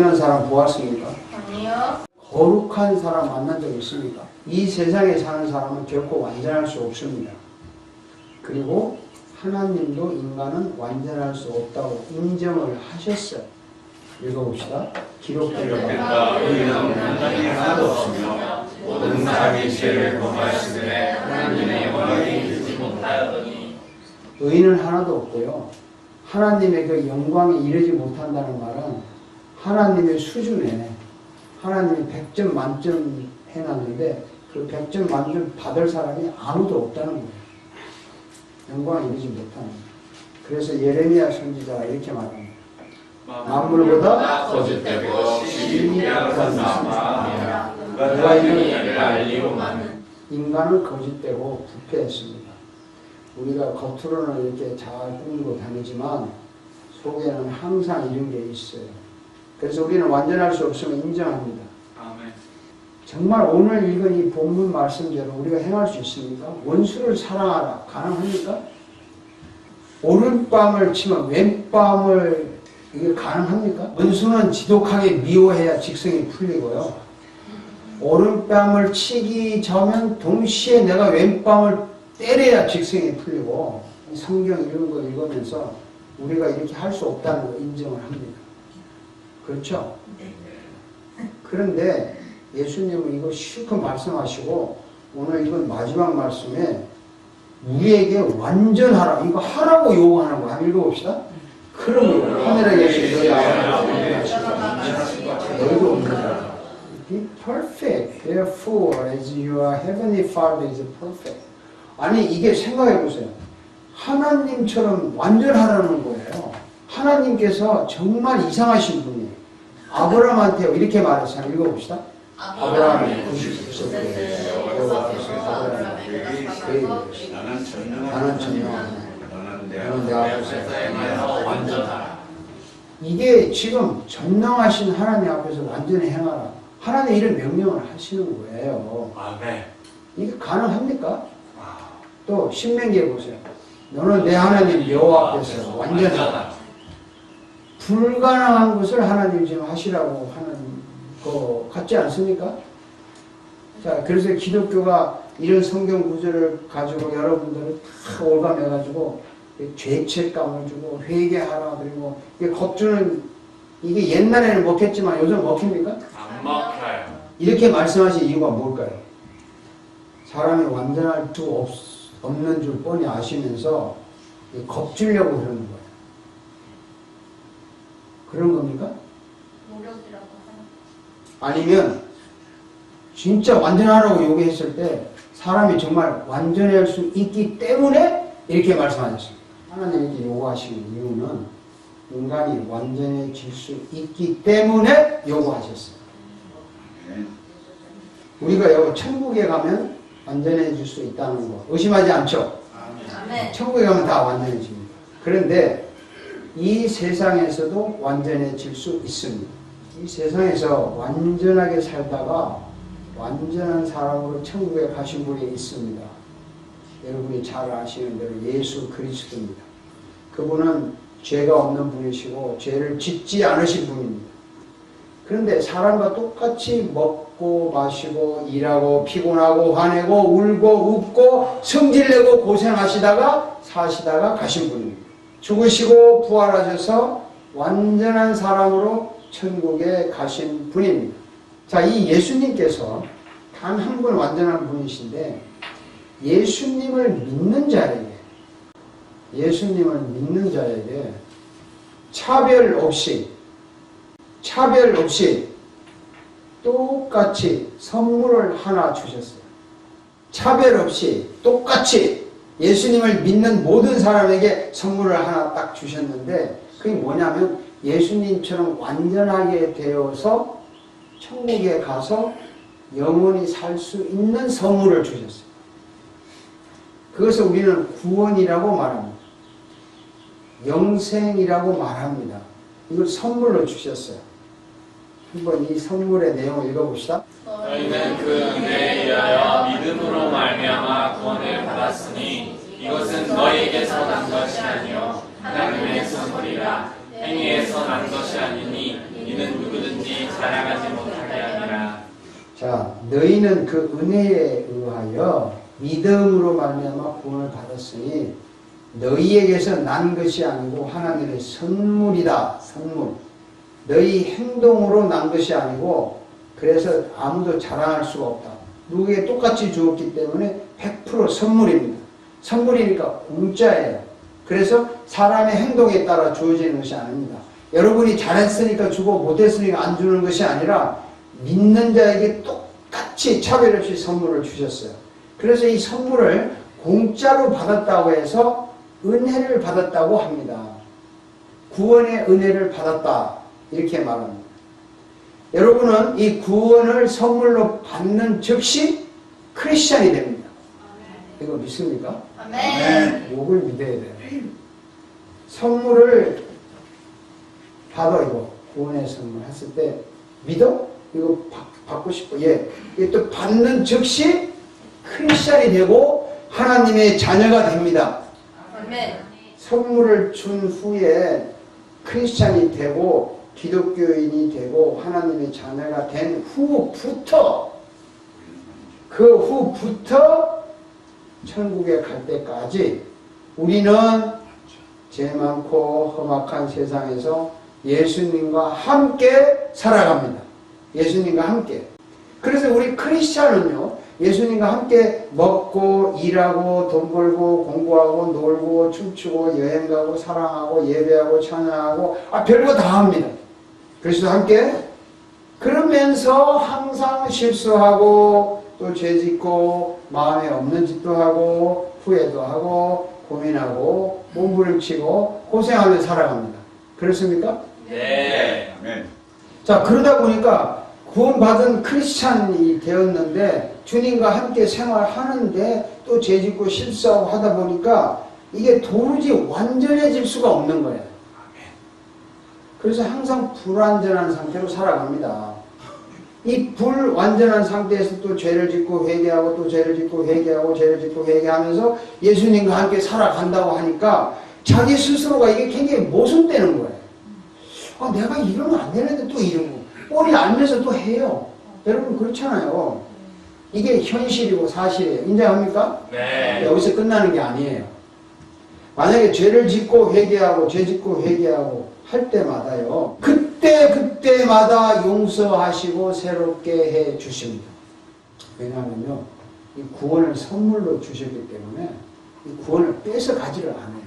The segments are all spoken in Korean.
완전한 사람 보았습니까? 아니요. 거룩한 사람 만난 적 있습니까? 이 세상에 사는 사람은 결코 완전할 수 없습니다. 그리고 하나님도 인간은 완전할 수 없다고 인정을 하셨어요. 읽어봅시다. 기록된다 의인은 하나님이 하나도 없으며 모든 사람이 죄를 범하시되 하나님의 영광에 이르지 못하였더니 의인은 하나도 없고요. 하나님의 그 영광에 이르지 못한다는 말은 하나님의 수준에 하나님이 100점 만점 해놨는데 그 100점 만점 받을 사람이 아무도 없다는 거예요. 영광에 이르지 못하는 거예요. 그래서 예레미야 선지자가 이렇게 말합니다. 만물보다 거짓되고 사마하며 누가 누가 이를 알리고만 인간은 거짓되고 부패했습니다. 우리가 겉으로는 이렇게 잘 꾸미고 다니지만 속에는 항상 이런 게 있어요. 그래서 우리는 완전할 수 없음을 인정합니다. 아멘 정말 오늘 읽은 이 본문 말씀대로 우리가 행할 수 있습니까? 원수를 사랑하라. 가능합니까? 오른밤을 치면 왼밤을 이게 가능합니까? 원수는 지독하게 미워해야 직성이 풀리고요. 오른밤을 치기 전면 동시에 내가 왼밤을 때려야 직성이 풀리고 이 성경 이런 거 읽으면서 우리가 이렇게 할 수 없다는 거 인정을 합니다. 그렇죠? 그런데 예수님은 이거 실컷 말씀하시고 오늘 이건 마지막 말씀에 우리에게 완전하라 이거 하라고 요구하는 거 한번 읽어봅시다. 그러면 하늘에 계신 너희 아버지 너희도. Be perfect, therefore, as your heavenly Father is perfect. 아니 이게 생각해 보세요. 하나님처럼 완전하라는 거예요. 하나님께서 정말 이상하신 분이에요. 아브라함한테 이렇게 말했어요. 읽어봅시다. 아브라함이 99세 때 여호와 앞에서 아브라함에게 나는 전능한 나는 전능한 너는 내 앞에서 완전하라 이게 지금 전능하신 하나님 앞에서 완전히 행하라. 하나님 이런 명령을 하시는 거예요. 아멘 이게 가능합니까? 또 신명기에 보세요. 너는 내 하나님 여호와 앞에서 완전하라. 불가능한 것을 하나님 지금 하시라고 하는 거 같지 않습니까? 자, 그래서 기독교가 이런 성경 구절을 가지고 여러분들을 다 올감해가지고 죄책감을 주고 회개하라 그리고 이게 겁주는 이게 옛날에는 먹혔지만 요즘 먹힙니까? 안 먹혀요 이렇게 말씀하신 이유가 뭘까요? 사람이 완전할 수 없, 없는 줄 뻔히 아시면서 이 겁주려고 그러는 거예요. 그런 겁니까? 노력이라고. 아니면 진짜 완전하라고 요구했을 때 사람이 정말 완전할 수 있기 때문에 이렇게 말씀하셨습니다. 하나님이 이렇게 요구하시는 이유는 인간이 완전해질 수 있기 때문에 요구하셨어요. 우리가 여기 천국에 가면 완전해질 수 있다는 거 의심하지 않죠? 아멘. 천국에 가면 다 완전해집니다. 그런데 이 세상에서도 완전해질 수 있습니다. 이 세상에서 완전하게 살다가 완전한 사람으로 천국에 가신 분이 있습니다. 여러분이 잘 아시는 대로 예수 그리스도입니다. 그분은 죄가 없는 분이시고 죄를 짓지 않으신 분입니다. 그런데 사람과 똑같이 먹고 마시고 일하고 피곤하고 화내고 울고 웃고 성질내고 고생하시다가 사시다가 가신 분입니다. 죽으시고 부활하셔서 완전한 사람으로 천국에 가신 분입니다. 자, 이 예수님께서 단 한 분 완전한 분이신데 예수님을 믿는 자에게 예수님을 믿는 자에게 차별 없이 차별 없이 똑같이 선물을 하나 주셨어요. 차별 없이 똑같이 예수님을 믿는 모든 사람에게 선물을 하나 딱 주셨는데 그게 뭐냐면 예수님처럼 완전하게 되어서 천국에 가서 영원히 살 수 있는 선물을 주셨어요. 그것을 우리는 구원이라고 말합니다. 영생이라고 말합니다. 이걸 선물로 주셨어요. 한번 이 선물의 내용을 읽어봅시다. 너희는 그 은혜에 의하여 믿음으로 말미암아 구원을 받았으니 이것은 너희에게서 난 것이 아니요 하나님의 선물이라 행위에서 난 것이 아니니 이는 누구든지 자랑하지 못하게 하니라. 자, 너희는 그 은혜에 의하여 믿음으로 말미암아 구원을 받았으니 너희에게서 난 것이 아니고 하나님의 선물이다. 선물. 너희 행동으로 난 것이 아니고 그래서 아무도 자랑할 수가 없다. 누구에게 똑같이 주었기 때문에 100% 선물입니다. 선물이니까 공짜예요. 그래서 사람의 행동에 따라 주어지는 것이 아닙니다. 여러분이 잘했으니까 주고 못했으니까 안 주는 것이 아니라 믿는 자에게 똑같이 차별 없이 선물을 주셨어요. 그래서 이 선물을 공짜로 받았다고 해서 은혜를 받았다고 합니다. 구원의 은혜를 받았다. 이렇게 말합니다. 여러분은 이 구원을 선물로 받는 즉시 크리스찬이 됩니다. 이거 믿습니까? 아멘. 욕을 믿어야 돼요. 선물을 받아 이거 구원의 선물 했을 때 믿어? 이거 받, 받고 싶어. 예. 이게 또 받는 즉시 크리스찬이 되고 하나님의 자녀가 됩니다. 아멘. 선물을 준 후에 크리스찬이 되고 기독교인이 되고 하나님의 자녀가 된 후부터 그 후부터 천국에 갈 때까지 우리는 죄 많고 험악한 세상에서 예수님과 함께 살아갑니다. 예수님과 함께. 그래서 우리 크리스찬은요, 예수님과 함께 먹고, 일하고, 돈 벌고, 공부하고, 놀고, 춤추고, 여행 가고, 사랑하고, 예배하고, 찬양하고, 아, 별거 다 합니다. 그리스도 함께. 그러면서 항상 실수하고, 또 죄짓고, 마음에 없는 짓도 하고, 후회도 하고, 고민하고, 몸부림치고, 고생하며 살아갑니다. 그렇습니까? 네. 아멘. 자, 그러다 보니까 구원받은 크리스찬이 되었는데 주님과 함께 생활하는데 또 죄짓고 실수하고 하다 보니까 이게 도무지 완전해질 수가 없는 거예요. 그래서 항상 불완전한 상태로 살아갑니다. 이 불완전한 상태에서 또 죄를 짓고 회개하고 또 죄를 짓고 회개하고 죄를 짓고 회개하면서 예수님과 함께 살아간다고 하니까 자기 스스로가 이게 굉장히 모순되는 거예요. 아, 내가 이러면 안 되는데 또 이러고 꼴이 알면서 또 해요. 여러분 그렇잖아요. 이게 현실이고 사실이에요. 인정합니까? 네. 여기서 끝나는 게 아니에요. 만약에 죄를 짓고 회개하고 죄 짓고 회개하고 할 때마다요. 그때 그때마다 용서하시고 새롭게 해 주십니다. 왜냐하면요. 이 구원을 선물로 주셨기 때문에 이 구원을 뺏어 가지를 않아요.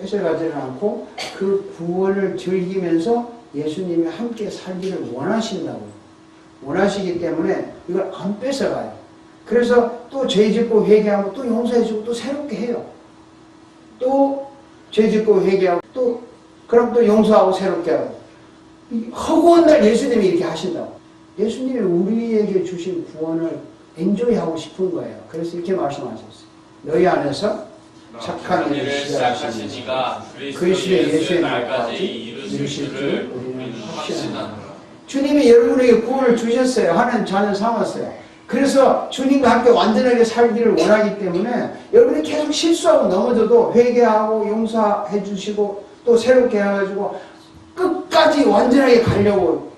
뺏어 가지를 않고 그 구원을 즐기면서 예수님이 함께 살기를 원하신다고요. 원하시기 때문에 이걸 안 뺏어가요. 그래서 또 죄 짓고 회개하고 또 용서해주고 또 새롭게 해요. 또 죄 짓고 회개하고 또 그럼 또 용서하고 새롭게 하고 이 허구한 날 예수님이 이렇게 하신다고. 예수님이 우리에게 주신 구원을 엔조이하고 싶은 거예요. 그래서 이렇게 말씀하셨어요. 너희 안에서 착한 일을 시작하시니가 그리스도의 그리스도의 예수의 날까지 이루실 줄 우리는. 확신합니다. 주님이 여러분에게 구원을 주셨어요. 하나님 자녀 삼았어요. 그래서 주님과 함께 완전하게 살기를 원하기 때문에 여러분이 계속 실수하고 넘어져도 회개하고 용서해 주시고 또 새롭게 해가지고 끝까지 완전하게 가려고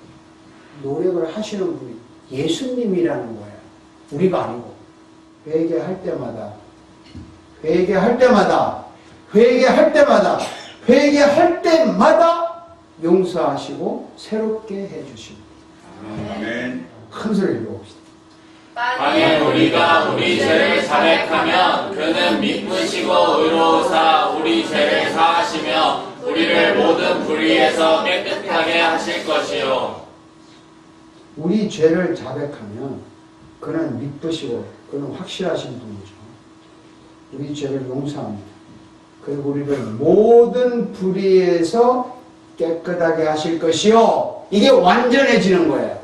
노력을 하시는 분이 예수님이라는 거예요. 우리가 아니고. 회개할 때마다, 회개할 때마다, 회개할 때마다, 회개할 때마다 용서하시고 새롭게 해주십니다. 아멘. 큰 소리 읽어봅시다. 만일 우리가 우리 죄를 자백하면 그는 믿으시고 의로우사 우리 죄를 사하시며 우리를 모든 불의에서 깨끗하게 하실 것이요 우리 죄를 자백하면 그는 믿으시고 그는 확실하신 분이죠. 우리 죄를 용서합니다. 그리고 우리를 모든 불의에서 깨끗하게 하실 것이요. 이게 완전해지는 거예요.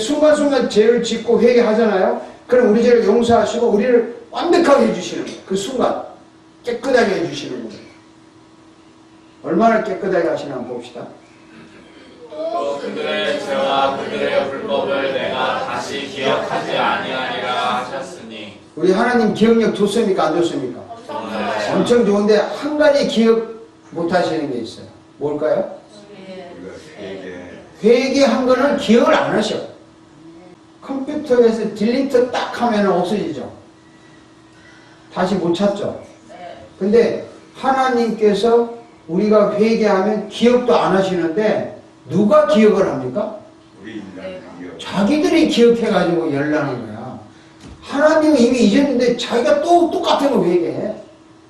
순간순간 죄를 짓고 회개하잖아요. 그럼 우리 죄를 용서하시고 우리를 완벽하게 해주시는 거예요. 그 순간 깨끗하게 해주시는 거예요. 얼마나 깨끗하게 하시나 한번 봅시다. 또 그들의 죄와 그들의 불법을 내가 다시 기억하지 아니하리라 하셨으니 우리 하나님 기억력 좋습니까? 안 좋습니까? 엄청 네. 엄청 좋은데 한 가지 기억 못 하시는 게 있어요. 뭘까요? 회개. 회개한 거는 기억을 안 하셔. 컴퓨터에서 딜리트 딱 하면 없어지죠. 다시 못 찾죠. 네. 근데 하나님께서 우리가 회개하면 기억도 안 하시는데 누가 기억을 합니까? 우리 인간 기억. 자기들이 기억해가지고 열나는 거야. 하나님은 이미 잊었는데 자기가 또 똑같은 거 회개해.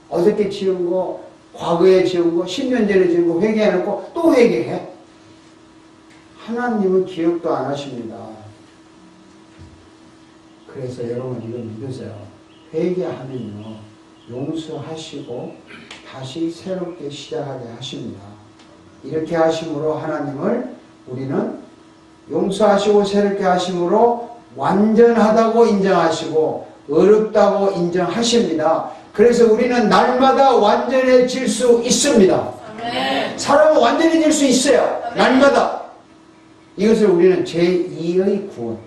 어저께 지은 거, 과거에 지은 거, 10년 전에 지은 거 회개해놓고 또 회개해. 하나님은 기억도 안 하십니다. 그래서 여러분 이거 믿으세요. 회개하면요. 용서하시고 다시 새롭게 시작하게 하십니다. 이렇게 하심으로 하나님을 우리는 용서하시고 새롭게 하심으로 완전하다고 인정하시고 어렵다고 인정하십니다. 그래서 우리는 날마다 완전해질 수 있습니다. 아멘. 사람은 완전해질 수 있어요. 날마다. 이것을 우리는 제2의 구원,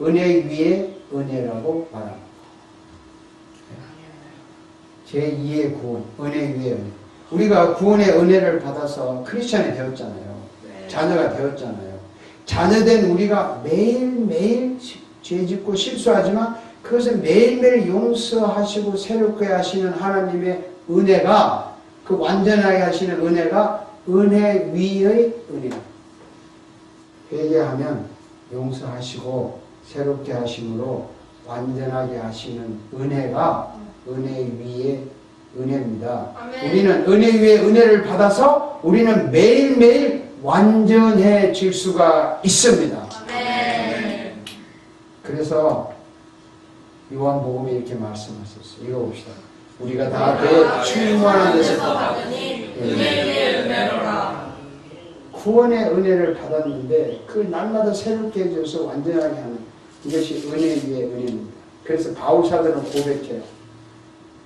은혜 위에 은혜라고 말합니다. 제2의 구원, 은혜 위에 은혜. 우리가 구원의 은혜를 받아서 크리스천이 되었잖아요. 자녀가 되었잖아요. 자녀된 우리가 매일매일 죄 짓고 실수하지만 그것을 매일매일 용서하시고 새롭게 하시는 하나님의 은혜가 그 완전하게 하시는 은혜가 은혜 위의 은혜다. 회개하면 용서하시고 새롭게 하심으로 완전하게 하시는 은혜가 은혜 위의 은혜입니다. 아멘. 우리는 은혜 위에 은혜를 받아서 우리는 매일매일 완전해질 수가 있습니다. 아멘. 그래서 요한복음에 이렇게 말씀하셨어요. 읽어봅시다. 우리가 다그 충만한 데서 받으니 은혜 위에 은혜로라. 구원의 은혜를 받았는데 그 날마다 새롭게 해줘서 완전하게 하는 이것이 은혜 위의 은혜입니다. 그래서 바울 사도는 고백해요.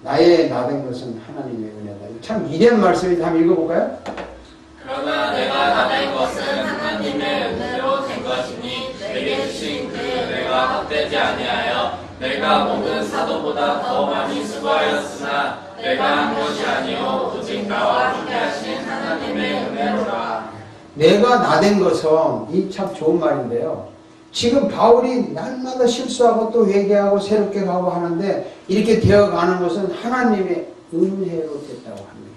나의 나된 것은 하나님의 은혜다. 참 위대한 말씀인데 한번 읽어볼까요? 그러나 내가 받은 것은 하나님의 은혜로 된 것이니 내게 주신 그 은혜가 헛되지 아니하여 내가 모든 사도보다 더 많이 수고하였으나 내가 한 것이 아니요 오직 나와 함께하신 하나님의 은혜로라. 내가 나된 것은 이 참 좋은 말인데요. 지금 바울이 날마다 실수하고 또 회개하고 새롭게 가고 하는데 이렇게 되어가는 것은 하나님의 은혜로 됐다고 합니다.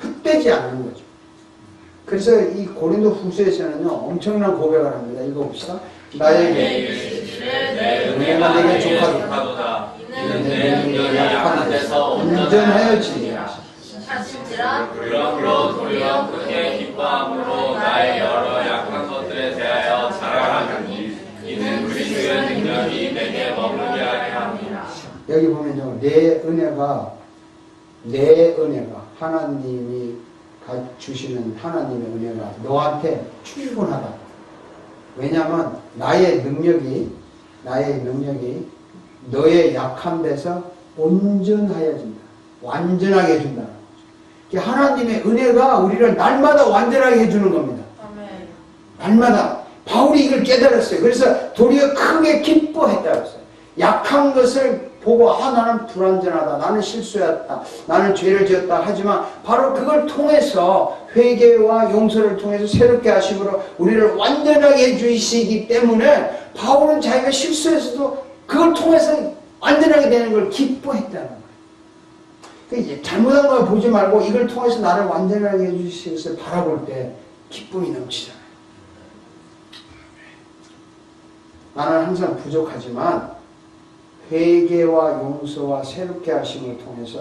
헛되지 않는 거죠. 그래서 이 고린도 후서에서는요 엄청난 고백을 합니다. 읽어봅시다. 나에게 내 은혜가 내게 족하도다. 이는 내내 능력이 약한 데서 온전하여지니라. 그러므로 도리어 크게 기뻐함으로 나의 여러 약한 대 자랑하니 이는 그리스도의 능력이 내게 머물게 하게 합니다. 여기 보면요, 내 은혜가, 내 은혜가, 하나님이 가- 주시는 하나님의 은혜가 너한테 충분하다. 왜냐하면 나의 능력이, 나의 능력이 너의 약한 데서 온전하여진다. 완전하게 해준다. 하나님의 은혜가 우리를 날마다 완전하게 해주는 겁니다. 아멘. 날마다 바울이 이걸 깨달았어요. 그래서 도리어 크게 기뻐했다 그랬어요. 약한 것을 보고 아 나는 불완전하다. 나는 실수했다. 나는 죄를 지었다. 하지만 바로 그걸 통해서 회개와 용서를 통해서 새롭게 하심으로 우리를 완전하게 해주시기 때문에 바울은 자기가 실수했어도 그걸 통해서 완전하게 되는 걸 기뻐했다는 거예요. 그 잘못한 걸 보지 말고 이걸 통해서 나를 완전하게 해주실 것을 바라볼 때 기쁨이 넘치잖아요. 나는 항상 부족하지만 회개와 용서와 새롭게 하심을 통해서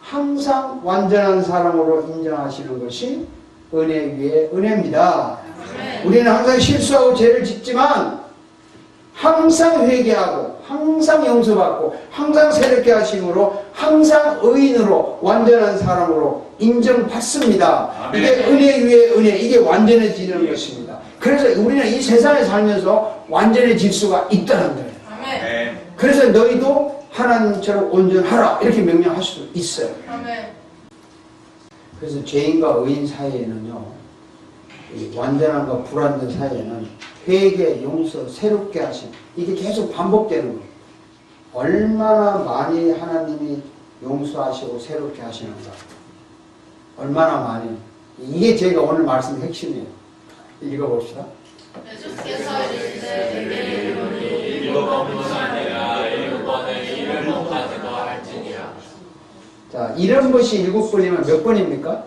항상 완전한 사람으로 인정하시는 것이 은혜 위에 은혜입니다. 우리는 항상 실수하고 죄를 짓지만 항상 회개하고 항상 용서받고 항상 새롭게 하심으로 항상 의인으로 완전한 사람으로 인정받습니다. 아멘. 이게 은혜 위에 은혜 이게 완전해지는 것입니다. 그래서 우리는 이 세상에 살면서 완전해질 수가 있다는 거예요. 아멘. 네. 그래서 너희도 하나님처럼 온전하라 이렇게 명령할 수 있어요. 아멘. 그래서 죄인과 의인 사이에는요, 이 완전함과 불완전 사이에는 회개, 용서, 새롭게 하심 이게 계속 반복되는 거예요. 얼마나 많이 하나님이 용서하시고 새롭게 하시는가. 얼마나 많이. 이게 제가 오늘 말씀의 핵심이에요. 읽어봅시다. 예수께서 이르시되 내게 이르노니 일곱 번뿐 아니라 일곱 번을 이를 못하지도 할지니라 자, 이런 것이 일곱 번이면 몇 번입니까?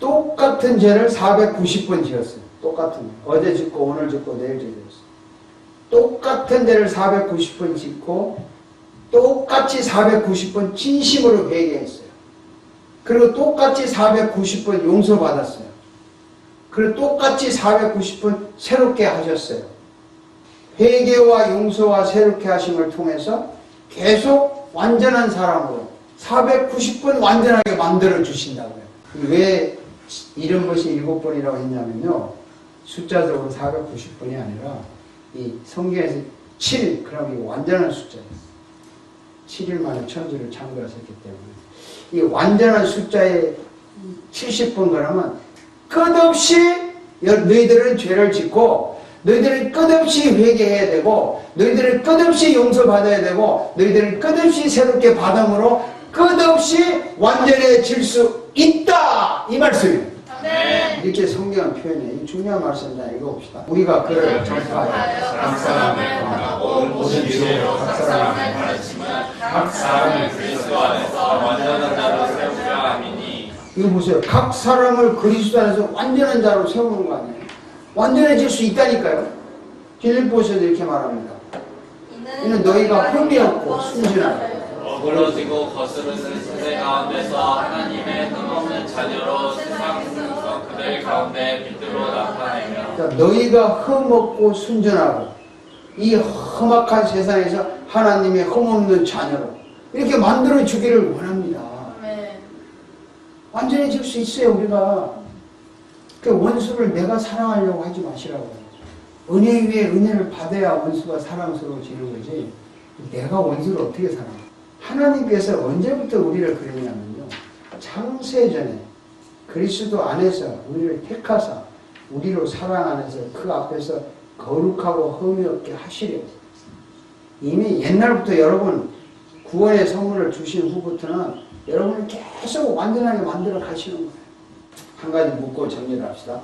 똑같은 죄를 490번 지었어요. 똑같은 죄. 어제 짓고 오늘 짓고 내일 짓었어요. 똑같은 죄를 490번 짓고 똑같이 490번 진심으로 회개했어요. 그리고 똑같이 490번 용서받았어요. 그리고 똑같이 490번 새롭게 하셨어요. 회개와 용서와 새롭게 하심을 통해서 계속 완전한 사람으로 490번 완전하게 만들어 주신다고요. 왜 이런 것이 일곱 번이라고 했냐면요. 숫자적으로 490번이 아니라 이 성경에서 7, 그럼 이 완전한 숫자예요. 7일 만에 천지를 창조하셨기 때문에 이 완전한 숫자에 70번 그러면 끝없이 여- 너희들은 죄를 짓고 너희들은 끝없이 회개해야 되고 너희들은 끝없이 용서받아야 되고 너희들은 끝없이 새롭게 받음으로 끝없이 완전해질 수 있다 이 말씀이에요. 아멘 이렇게 성경은 표현해. 이 중요한 말씀이다. 읽어봅시다. 우리가 그를 전파하여 각 사람을 가하고 모든 지혜로 각 사람을 가르치면 각 사람을 그리스도 안에서 완전한 자로 이거 보세요. 각 사람을 그리스도 안에서 완전한 자로 세우는 거 아니에요. 완전해질 수 있다니까요. 빌립보서도 이렇게 말합니다. 이는 너희가 흠이 없고 순진하고 어그러지고 거스르는 세대 가운데서 하나님의 흠없는 자녀로 세상에서 그들 가운데 빛으로 나타내며 그러니까 너희가 흠없고 순전하고 이 험악한 세상에서 하나님의 흠없는 자녀로 이렇게 만들어 주기를 원합니다. 완전해질 수 있어요, 우리가. 그 원수를 내가 사랑하려고 하지 마시라고. 은혜 위에 은혜를 받아야 원수가 사랑스러워지는 거지. 내가 원수를 어떻게 사랑해? 하나님께서 언제부터 우리를 그랬냐면요. 창세전에 그리스도 안에서 우리를 택하사 우리로 사랑 안에서 그 앞에서 거룩하고 흠이 없게 하시려고. 이미 옛날부터 여러분 구원의 선물을 주신 후부터는 여러분을 계속 완전하게 만들어 가시는 거예요. 한 가지 묻고 정리를 합시다.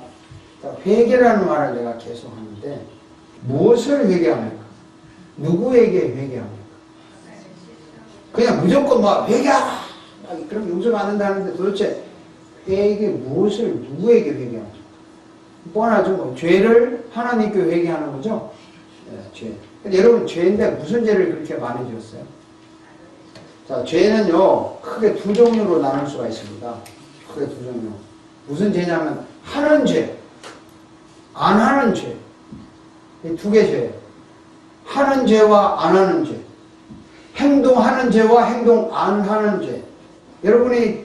자, 회개라는 말을 내가 계속 하는데 무엇을 회개합니까? 누구에게 회개합니까? 그냥 무조건 막 회개하라! 아, 그럼 용서 받는다는데 도대체 회개 무엇을 누구에게 회개합니까? 뻔하죠. 뭐 죄를 하나님께 회개하는 거죠. 네, 죄. 근데 여러분 죄인데 무슨 죄를 그렇게 많이 지었어요? 자, 죄는요, 크게 두 종류로 나눌 수가 있습니다. 크게 두 종류. 무슨 죄냐면, 하는 죄, 안 하는 죄. 이 두 개 죄예요. 하는 죄와 안 하는 죄. 행동하는 죄와 행동 안 하는 죄. 여러분이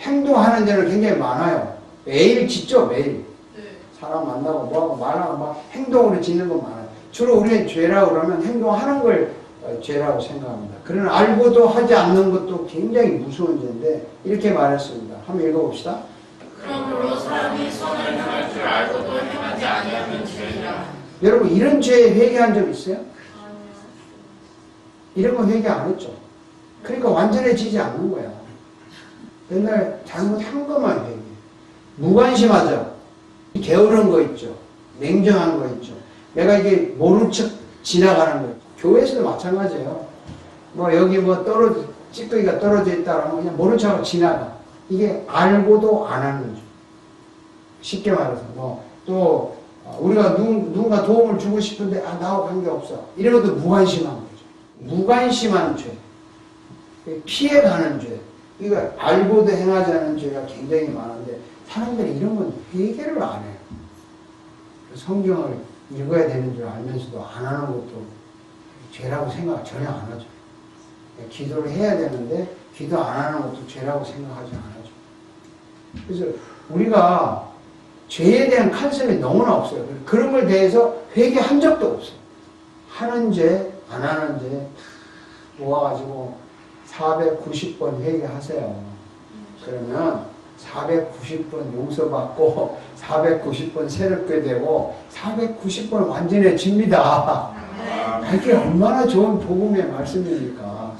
행동하는 죄는 굉장히 많아요. 매일 짓죠, 매일. 사람 만나고 뭐하고 말하고 막 행동으로 짓는 건 많아요. 주로 우리는 죄라고 그러면 행동하는 걸 어, 죄라고 생각합니다. 그러나 알고도 하지 않는 것도 굉장히 무서운 죄인데 이렇게 말했습니다. 한번 읽어봅시다. 그러므로 사람이 선을 행할 줄 알고도 행하지 아니하면 죄이라 여러분 이런 죄에 회개한 적 있어요? 이런 거 회개 안 했죠. 그러니까 완전해지지 않는 거야. 맨날 잘못한 것만 회개. 무관심하죠. 게으른 거 있죠. 냉정한 거 있죠. 내가 이게 모른 척 지나가는 거 있죠. 교회에서도 마찬가지예요. 뭐 여기 뭐 떨어져 찌꺼기가 떨어져 있다 그러면 그냥 모른 척하고 지나가. 이게 알고도 안 하는 거죠. 쉽게 말해서 뭐 또 우리가 누, 누군가 도움을 주고 싶은데 아 나하고 관계없어. 이런 것도 무관심한 거죠. 무관심한 죄. 피해가는 죄. 이거 알고도 행하지 않은 죄가 굉장히 많은데 사람들이 이런 건 회개를 안 해요. 성경을 읽어야 되는 줄 알면서도 안 하는 것도 죄라고 생각 전혀 안 하죠. 기도를 해야 되는데 기도 안 하는 것도 죄라고 생각하지 않아죠. 그래서 우리가 죄에 대한 컨셉이 너무나 없어요. 그런 걸 대해서 회개한 적도 없어요. 하는 죄, 안 하는 죄 모아가지고 490번 회개하세요. 그러면 490번 용서받고 490번 새롭게 되고 490번 완전해집니다. 이게 얼마나 좋은 복음의 말씀입니까?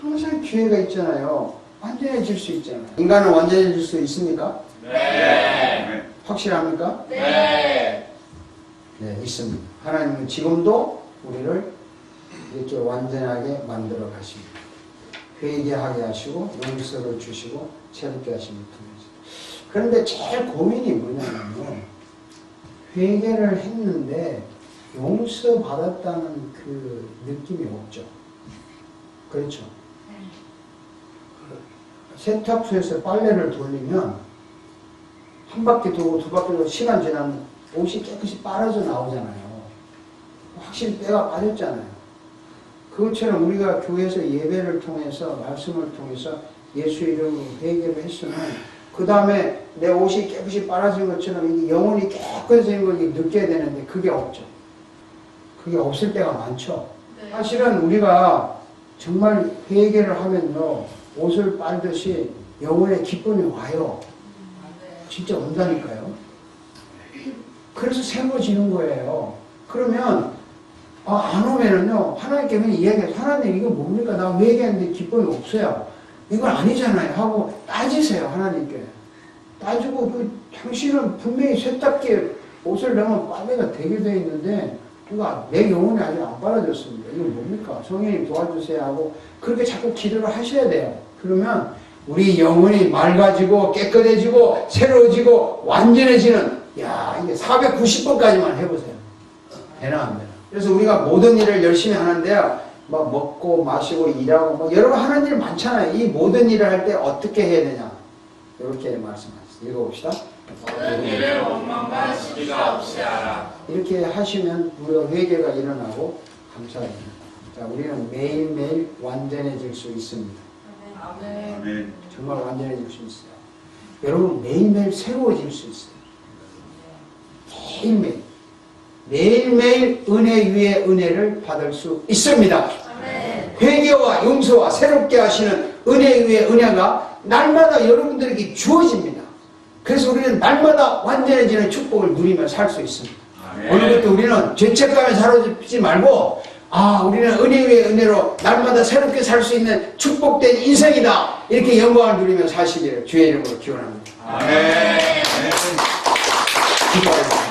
항상 기회가 있잖아요. 완전해질 수 있잖아요. 인간은 완전해질 수 있습니까? 네 확실합니까? 네. 네, 있습니다. 하나님은 지금도 우리를 이렇게 완전하게 만들어 가십니다. 회개하게 하시고 용서를 주시고 새롭게 하심을 통해서. 그런데 제일 고민이 뭐냐면요. 회개를 했는데 용서받았다는 그 느낌이 없죠. 그렇죠. 세탁소에서 빨래를 돌리면 한 바퀴 돌고 두 바퀴 돌고 시간 지나면 옷이 깨끗이 빨아져 나오잖아요. 확실히 때가 빠졌잖아요. 그것처럼 우리가 교회에서 예배를 통해서 말씀을 통해서 예수 이름으로 회개를 했으면 그 다음에 내 옷이 깨끗이 빨아진 것처럼 이게 영혼이 깨끗해진 걸 느껴야 되는데 그게 없죠. 그게 없을 때가 많죠. 네. 사실은 우리가 정말 회개를 하면요 옷을 빨듯이 영혼의 기쁨이 와요. 진짜 온다니까요. 그래서 새로워지는 거예요. 그러면 아, 안 오면은요 하나님께 그냥 이야기해요. 하나님 이거 뭡니까? 나 회개했는데 기쁨이 없어요. 이건 아니잖아요. 하고 따지세요 하나님께. 따지고 그 당신은 분명히 세탁기에 옷을 넣으면 빨래가 되게 돼 있는데 누가 내 영혼이 아직 안 빨아졌습니다. 이건 뭡니까? 성령님 도와주세요 하고 그렇게 자꾸 기도를 하셔야 돼요. 그러면 우리 영혼이 맑아지고 깨끗해지고 새로워지고 완전해지는 야 이게 490번까지만 해보세요. 되나 안 되나? 그래서 우리가 모든 일을 열심히 하는데요. 막 먹고 마시고 일하고 막 여러 번 하는 일 많잖아요. 이 모든 일을 할 때 어떻게 해야 되냐? 이렇게 말씀하셨어요. 읽어봅시다. 모든 일을 원망과 시기가 없이 하라. 이렇게 하시면 우리가 회개가 일어나고 감사합니다. 자, 우리는 매일매일 완전해질 수 있습니다. 아멘. 아멘. 정말 완전해질 수 있어요. 여러분 매일매일 새로워질 수 있어요. 매일매일. 매일매일 은혜 위에 은혜를 받을 수 있습니다. 아멘. 회개와 용서와 새롭게 하시는 은혜 위에 은혜가 날마다 여러분들에게 주어집니다. 그래서 우리는 날마다 완전해지는 축복을 누리며 살 수 있습니다. 오늘부터 우리는 죄책감에 사로잡지 말고 아 우리는 은혜 위에 은혜로 날마다 새롭게 살 수 있는 축복된 인생이다 이렇게 영광을 누리며 사시기를 주의 이름으로 기원합니다. 아멘. 기도하겠습니다.